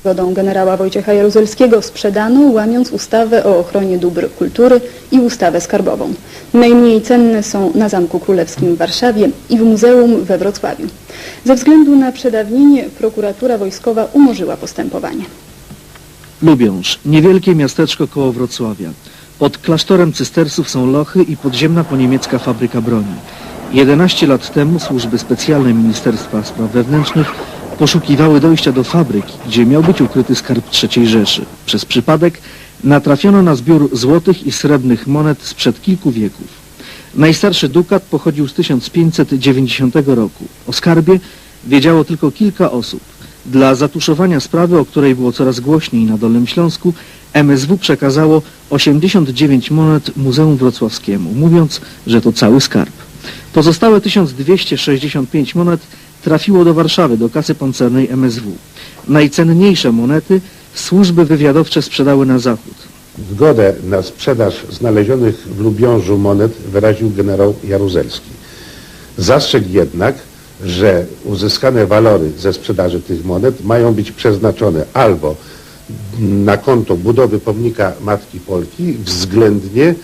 Zgodą generała Wojciecha Jaruzelskiego sprzedano, łamiąc ustawę o ochronie dóbr kultury i ustawę skarbową. Najmniej cenne są na Zamku Królewskim w Warszawie i w Muzeum we Wrocławiu. Ze względu na przedawnienie prokuratura wojskowa umorzyła postępowanie. Lubiąż, niewielkie miasteczko koło Wrocławia. Pod klasztorem cystersów są lochy i podziemna poniemiecka fabryka broni. 11 lat temu służby specjalne Ministerstwa Spraw Wewnętrznych poszukiwały dojścia do fabryki, gdzie miał być ukryty skarb III Rzeszy. Przez przypadek natrafiono na zbiór złotych i srebrnych monet sprzed kilku wieków. Najstarszy dukat pochodził z 1590 roku. O skarbie wiedziało tylko kilka osób. Dla zatuszowania sprawy, o której było coraz głośniej na Dolnym Śląsku, MSW przekazało 89 monet Muzeum Wrocławskiemu, mówiąc, że to cały skarb. Pozostałe 1265 monet trafiło do Warszawy, do kasy pancernej MSW. Najcenniejsze monety służby wywiadowcze sprzedały na zachód. Zgodę na sprzedaż znalezionych w Lubiążu monet wyraził generał Jaruzelski. Zastrzegł jednak, że uzyskane walory ze sprzedaży tych monet mają być przeznaczone albo na konto budowy pomnika Matki Polki względnie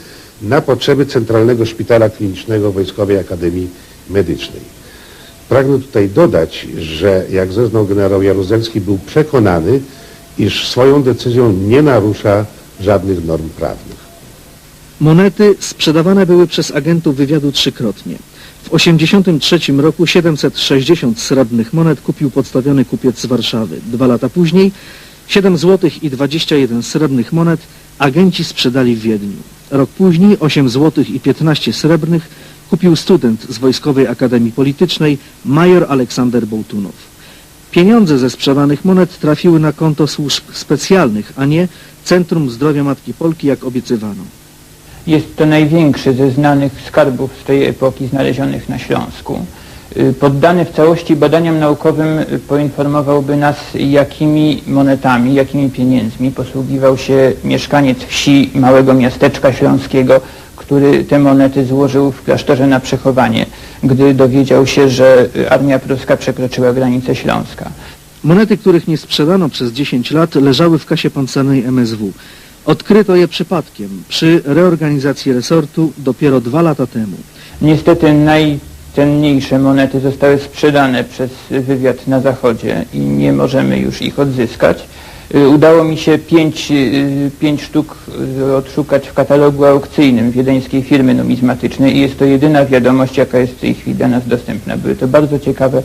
na potrzeby Centralnego Szpitala Klinicznego Wojskowej Akademii Medycznej. Pragnę tutaj dodać, że jak zeznał generał Jaruzelski był przekonany, iż swoją decyzją nie narusza żadnych norm prawnych. Monety sprzedawane były przez agentów wywiadu trzykrotnie. W 1983 roku 760 srebrnych monet kupił podstawiony kupiec z Warszawy. Dwa lata później 7 złotych i 21 srebrnych monet agenci sprzedali w Wiedniu. Rok później 8 złotych i 15 srebrnych kupił student z Wojskowej Akademii Politycznej major Aleksander Bołtunow. Pieniądze ze sprzedanych monet trafiły na konto służb specjalnych, a nie Centrum Zdrowia Matki Polki, jak obiecywano. Jest to największy ze znanych skarbów z tej epoki znalezionych na Śląsku. Y, Poddany w całości badaniom naukowym y, poinformowałby nas, jakimi monetami, jakimi pieniędzmi posługiwał się mieszkaniec wsi małego miasteczka śląskiego, który te monety złożył w klasztorze na przechowanie, gdy dowiedział się, że y, armia pruska przekroczyła granicę Śląska. Monety, których nie sprzedano przez 10 lat, leżały w kasie pancernej MSW. Odkryto je przypadkiem przy reorganizacji resortu dopiero dwa lata temu. Niestety najcenniejsze monety zostały sprzedane przez wywiad na zachodzie i nie możemy już ich odzyskać. Y, Udało mi się pięć, y, pięć sztuk y, odszukać w katalogu aukcyjnym wiedeńskiej firmy numizmatycznej i jest to jedyna wiadomość, jaka jest w tej chwili dla nas dostępna. Były to bardzo ciekawe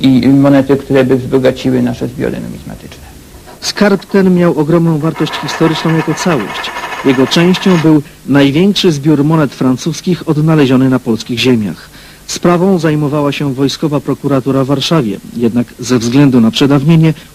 i monety, które by wzbogaciły nasze zbiory numizmatyczne. Skarb ten miał ogromną wartość historyczną jako całość. Jego częścią był największy zbiór monet francuskich odnaleziony na polskich ziemiach. Sprawą zajmowała się wojskowa prokuratura w Warszawie, jednak ze względu na przedawnienie